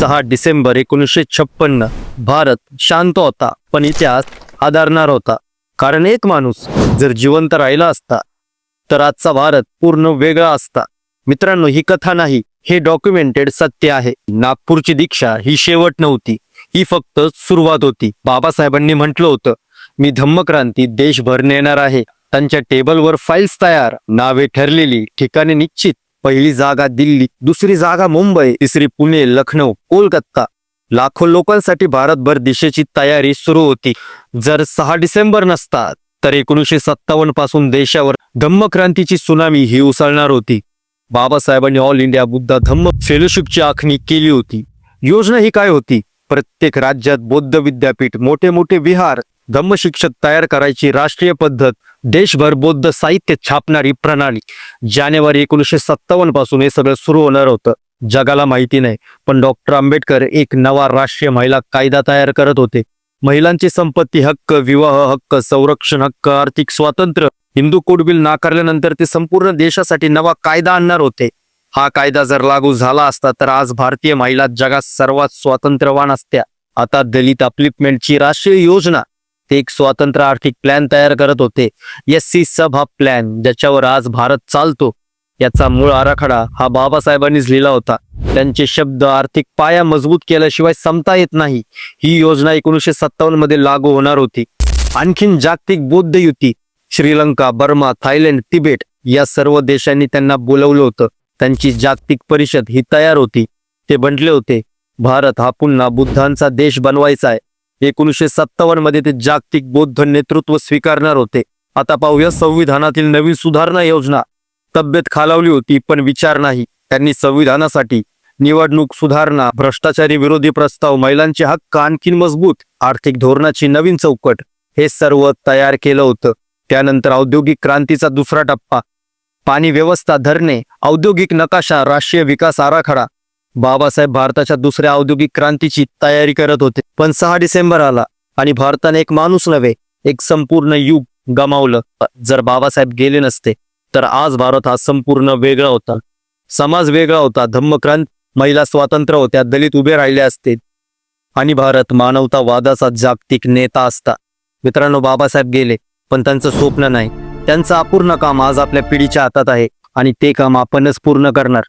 सहा डिसेंबर एकोणीसशे छप्पन्न. भारत शांत होता पण इतिहास आधारणार होता. कारण एक माणूस जर जिवंत राहिला असता तर आजचा भारत पूर्ण वेगळा असता. मित्रांनो ही कथा नाही हे डॉक्युमेंटेड सत्य आहे. नागपूरची दीक्षा ही शेवट नव्हती ही फक्त सुरुवात होती. बाबासाहेबांनी म्हटलं होतं मी धम्मक्रांती देशभर नेणार आहे. त्यांच्या टेबलवर फाईल्स तयार नावे ठरलेली ठिकाणे निश्चित. पहिली जागा दिल्ली दुसरी जागा मुंबई तिसरी पुणे लखनौ कोलकाता. लाखो लोकांसाठी भारतभर दिशेची तयारी सुरू होती. जर सहा डिसेंबर नसता तर एकोणीसशे सत्तावन्नपासून देशावर धम्मक्रांतीची सुनामी ही उसळणार होती. बाबासाहेबांनी ऑल इंडिया बुद्धा धम्म फेलोशिपची आखणी केली होती. योजना ही काय होती? प्रत्येक राज्यात बौद्ध विद्यापीठ मोठे मोठे विहार धम्मशिक्षक तयार करायची राष्ट्रीय पद्धत देशभर बौद्ध साहित्य छापणारी प्रणाली. जानेवारी एकोणीसशे सत्तावन्नपासून हे सगळं सुरू होणार होतं. जगाला माहिती नाही पण डॉक्टर आंबेडकर एक नवा राष्ट्रीय महिला कायदा तयार करत होते. महिलांची संपत्ती हक्क विवाह हक्क संरक्षण हक्क आर्थिक स्वातंत्र्य हिंदू कोड बिल नाकारल्यानंतर ते संपूर्ण देशासाठी नवा कायदा आणणार होते. हा कायदा जर लागू झाला असता तर आज भारतीय महिला जगात सर्वात स्वातंत्र्यवान असत्या. आता दलित अप्लिपमेंटची राष्ट्रीय योजना ते एक स्वतंत्र आर्थिक प्लॅन तयार करत होते. एस सी सब हा प्लॅन ज्याच्यावर आज भारत चालतो. याचा मूळ आराखडा हा बाबासाहेबांनीच लिहिला होता. त्यांचे शब्द आर्थिक पाया मजबूत केल्याशिवाय समता येत नाही. ही योजना एकोणीसशे सत्तावन्नमध्ये लागू होणार होती. आणखीन जागतिक बौद्ध युती श्रीलंका बर्मा थायलंड तिबेट या सर्व देशांनी त्यांना बोलवलं होतं. त्यांची जागतिक परिषद ही तयार होती. ते म्हटले होते भारत हा पुन्हा बुद्धांचा देश बनवायचा आहे. एकोणीसशे सत्तावन्नमध्ये ते जागतिक बौद्ध नेतृत्व स्वीकारणार होते. आता पाहूया संविधानातील नवीन सुधारणा योजना. तब्येत खालावली होती पण विचार नाही. त्यांनी संविधानासाठी निवडणूक सुधारणा भ्रष्टाचारी विरोधी प्रस्ताव महिलांचे हक्क आणखीन मजबूत आर्थिक धोरणाची नवीन चौकट हे सर्व तयार केलं होतं. त्यानंतर औद्योगिक क्रांतीचा दुसरा टप्पा. पाणी व्यवस्था धरणे औद्योगिक नकाशा राष्ट्रीय विकास आराखडा बाबासाहेब भारताच्या दुसऱ्या औद्योगिक क्रांतीची तयारी करत होते. पण सहा डिसेंबर आला आणि भारताने एक माणूस नव्हे एक संपूर्ण युग गमावलं. जर बाबासाहेब गेले नसते तर आज भारत हा संपूर्ण वेगळा होता. समाज वेगळा होता. धम्मक्रांत महिला स्वातंत्र्य होत्या दलित उभे राहिले असते. आणि भारत मानवतावादाचा जागतिक नेता असता. मित्रांनो बाबासाहेब गेले पण त्यांचं स्वप्न नाही. त्यांचं अपूर्ण काम आज आपल्या पिढीच्या हातात आहे आणि ते काम आपणच पूर्ण करणार.